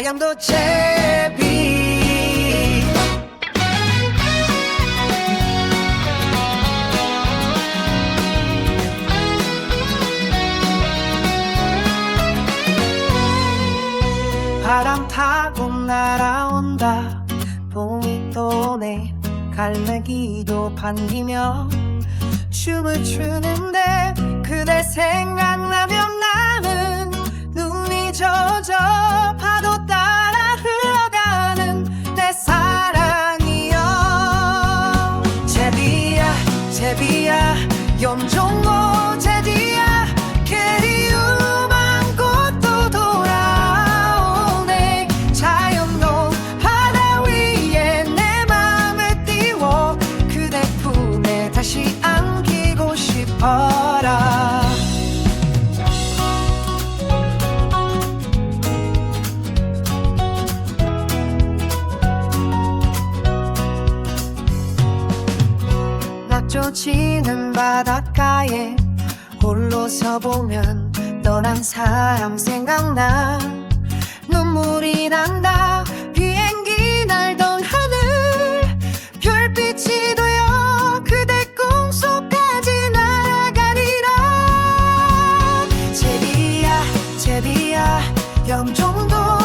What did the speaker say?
태양도 제비. 바람 타고 날아온다. 봄이 또내 갈매기도 반기며 춤을 추는데 그대 생각 제비야 염종모 제비야 그리움한 꽃도 돌아오네. 자연도 바다 위에 내 맘을 띄워 그대 품에 다시 안기고 싶어 쪼지는 바닷가에 홀로 서보면 너란 사람 생각나. 눈물이 난다. 비행기 날던 하늘. 별빛이 되어 그대 꿈속까지 날아가리라. 제비야 제비야 염종도